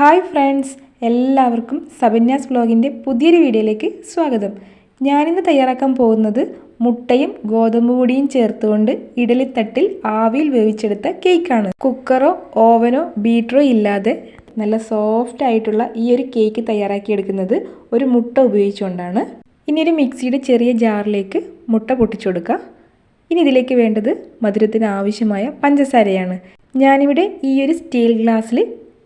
Hi friends എല്ലാവർക്കും സബന്യാസ് വ്ളോഗിന്റെ പുതിയൊരു വീഡിയോയിലേക്ക് സ്വാഗതം. ഞാനിന്ന് തയ്യാറാക്കാൻ പോകുന്നത് മുട്ടയും ഗോതമ്പ് പൊടിയും ചേർത്തുകൊണ്ട് ഇഡലിത്തട്ടിൽ ആവിയിൽ വേവിച്ചെടുത്ത കേക്കാണ്. കുക്കറോ ഓവനോ ബീറ്ററോ ഇല്ലാതെ നല്ല സോഫ്റ്റ് ആയിട്ടുള്ള ഈ ഒരു കേക്ക് തയ്യാറാക്കിയെടുക്കുന്നത് ഒരു മുട്ട ഉപയോഗിച്ചുകൊണ്ടാണ്. ഇനി ഒരു മിക്സിയുടെ ചെറിയ ജാറിലേക്ക് മുട്ട പൊട്ടിച്ചു കൊടുക്കുക ഇനി ഇതിലേക്ക് വേണ്ടത് മധുരത്തിന് ആവശ്യമായ പഞ്ചസാരയാണ്. ഞാനിവിടെ ഈ ഒരു സ്റ്റീൽ ഗ്ലാസ്സിൽ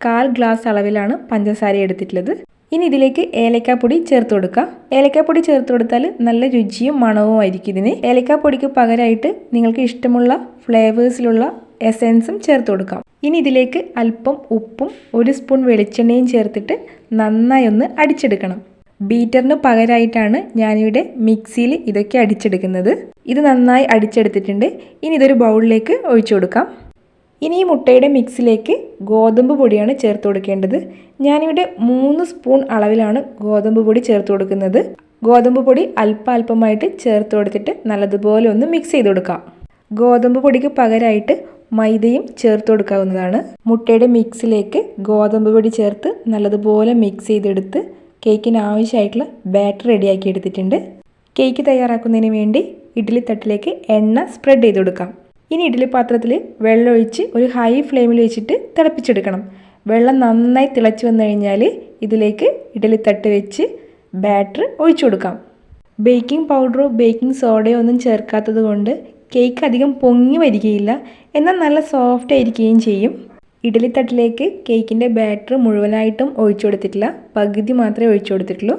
കാൽ ഗ്ലാസ് അളവിലാണ് പഞ്ചസാര എടുത്തിട്ടുള്ളത്. ഇനി ഇതിലേക്ക് ഏലക്കാപ്പൊടി ചേർത്ത് കൊടുക്കുക. ഏലക്കാപ്പൊടി ചേർത്ത് കൊടുത്താൽ നല്ല രുചിയും മണവും ആയിരിക്കും ഇതിന്. ഏലക്കാപ്പൊടിക്ക് പകരമായിട്ട് നിങ്ങൾക്ക് ഇഷ്ടമുള്ള ഫ്ലേവേഴ്സിലുള്ള എസെൻസും ചേർത്ത് കൊടുക്കാം. ഇനി ഇതിലേക്ക് അല്പം ഉപ്പും ഒരു സ്പൂൺ വെളിച്ചെണ്ണയും ചേർത്തിട്ട് നന്നായി ഒന്ന് അടിച്ചെടുക്കണം. ബീറ്ററിന് പകരമായിട്ടാണ് ഞാനിവിടെ മിക്സിയിൽ ഇതൊക്കെ അടിച്ചെടുക്കുന്നത്. ഇത് നന്നായി അടിച്ചെടുത്തിട്ടുണ്ട്. ഇനി ഇതൊരു ബൗളിലേക്ക് ഒഴിച്ചു കൊടുക്കാം. ഇനി ഈ മുട്ടയുടെ മിക്സിലേക്ക് ഗോതമ്പ് പൊടിയാണ് ചേർത്ത് കൊടുക്കേണ്ടത്. ഞാനിവിടെ മൂന്ന് സ്പൂൺ അളവിലാണ് ഗോതമ്പ് പൊടി ചേർത്ത് കൊടുക്കുന്നത്. ഗോതമ്പ് പൊടി അല്പ അല്പമായിട്ട് ചേർത്ത് കൊടുത്തിട്ട് നല്ലതുപോലെ ഒന്ന് മിക്സ് ചെയ്ത് കൊടുക്കാം. ഗോതമ്പ് പൊടിക്ക് പകരമായിട്ട് മൈദയും ചേർത്ത് കൊടുക്കാവുന്നതാണ്. മുട്ടയുടെ മിക്സിലേക്ക് ഗോതമ്പ് പൊടി ചേർത്ത് നല്ലതുപോലെ മിക്സ് ചെയ്തെടുത്ത് കേക്കിന് ആവശ്യമായിട്ടുള്ള ബാറ്റർ റെഡിയാക്കി എടുത്തിട്ടുണ്ട്. കേക്ക് തയ്യാറാക്കുന്നതിന് വേണ്ടി ഇഡ്ഡലി തട്ടിലേക്ക് എണ്ണ സ്പ്രെഡ് ചെയ്ത് കൊടുക്കാം. ഇനി ഇഡ്ഡലി പാത്രത്തിൽ വെള്ളമൊഴിച്ച് ഒരു ഹൈ ഫ്ലെയിമിൽ വെച്ചിട്ട് തിളപ്പിച്ചെടുക്കണം. വെള്ളം നന്നായി തിളച്ച് വന്നു കഴിഞ്ഞാൽ ഇതിലേക്ക് ഇഡ്ഡലി തട്ട് വെച്ച് ബാറ്റർ ഒഴിച്ചു കൊടുക്കാം. ബേക്കിംഗ് പൗഡറോ ബേക്കിംഗ് സോഡയോ ഒന്നും ചേർക്കാത്തത് കൊണ്ട് കേക്ക് അധികം പൊങ്ങി വരികയില്ല. എന്നാൽ നല്ല സോഫ്റ്റ് ആയിരിക്കുകയും ചെയ്യും. ഇഡ്ഡലി തട്ടിലേക്ക് കേക്കിന്റെ ബാറ്റർ മുഴുവനായിട്ടും ഒഴിച്ചു കൊടുത്തിട്ടില്ല. പകുതി മാത്രമേ ഒഴിച്ചു കൊടുത്തിട്ടുള്ളൂ.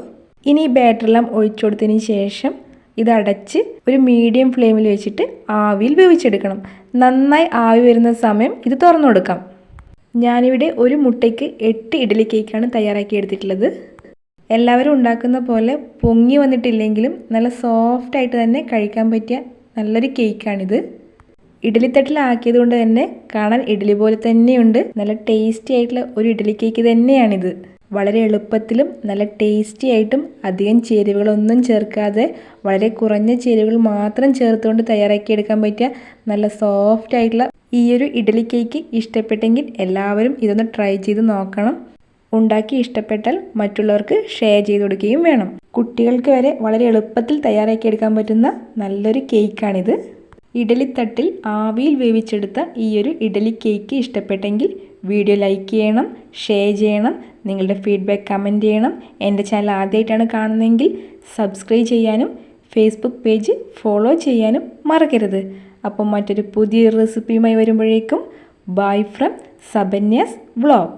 ഇനി ഈ ബാറ്ററെല്ലാം ഒഴിച്ചു കൊടുത്തതിന് ശേഷം ഇത് അടച്ച് ഒരു മീഡിയം ഫ്ലെയിമിൽ വെച്ചിട്ട് ആവിയിൽ വേവിച്ചെടുക്കണം. നന്നായി ആവി വരുന്ന സമയം ഇത് തുറന്നു കൊടുക്കാം. ഞാനിവിടെ ഒരു മുട്ടയ്ക്ക് എട്ട് ഇഡ്ഡലി കേക്കാണ് തയ്യാറാക്കി എടുത്തിട്ടുള്ളത്. എല്ലാവരും ഉണ്ടാക്കുന്ന പോലെ പൊങ്ങി വന്നിട്ടില്ലെങ്കിലും നല്ല സോഫ്റ്റായിട്ട് തന്നെ കഴിക്കാൻ പറ്റിയ നല്ലൊരു കേക്കാണിത്. ഇഡലിത്തട്ടിലാക്കിയത് കൊണ്ട് തന്നെ കാണാൻ ഇഡ്ഡലി പോലെ തന്നെയുണ്ട്. നല്ല ടേസ്റ്റി ആയിട്ടുള്ള ഒരു ഇഡ്ഡലി കേക്ക് തന്നെയാണിത്. വളരെ എളുപ്പത്തിലും നല്ല ടേസ്റ്റി ആയിട്ടും അധികം ചേരുവകളൊന്നും ചേർക്കാതെ വളരെ കുറഞ്ഞ ചേരുവകൾ മാത്രം ചേർത്തുകൊണ്ട് തയ്യാറാക്കിയെടുക്കാൻ പറ്റിയ നല്ല സോഫ്റ്റ് ആയിട്ടുള്ള ഈ ഒരു ഇഡ്ഡലി കേക്ക് ഇഷ്ടപ്പെട്ടെങ്കിൽ എല്ലാവരും ഇതൊന്ന് ട്രൈ ചെയ്ത് നോക്കണം. ഉണ്ടാക്കി ഇഷ്ടപ്പെട്ടാൽ മറ്റുള്ളവർക്ക് ഷെയർ ചെയ്ത് കൊടുക്കുകയും വേണം. കുട്ടികൾക്ക് വരെ വളരെ എളുപ്പത്തിൽ തയ്യാറാക്കിയെടുക്കാൻ പറ്റുന്ന നല്ലൊരു കേക്കാണിത് ഇഡലിത്തട്ടിൽ ആവിയിൽ വേവിച്ചെടുത്ത ഈ ഒരു ഇഡലി കേക്ക് ഇഷ്ടപ്പെട്ടെങ്കിൽ വീഡിയോ ലൈക്ക് ചെയ്യണം ഷെയർ ചെയ്യണം നിങ്ങളുടെ ഫീഡ്ബാക്ക് കമന്റ് ചെയ്യണം. എന്റെ ചാനൽ ആദ്യമായിട്ടാണ് കാണുന്നതെങ്കിൽ സബ്സ്ക്രൈബ് ചെയ്യാനും ഫേസ്ബുക്ക് പേജ് ഫോളോ ചെയ്യാനും മറക്കരുത്. അപ്പം മറ്റൊരു പുതിയ റെസിപ്പിയുമായി വരുമ്പോഴേക്കും. Bye from സബന്യാസ് vlog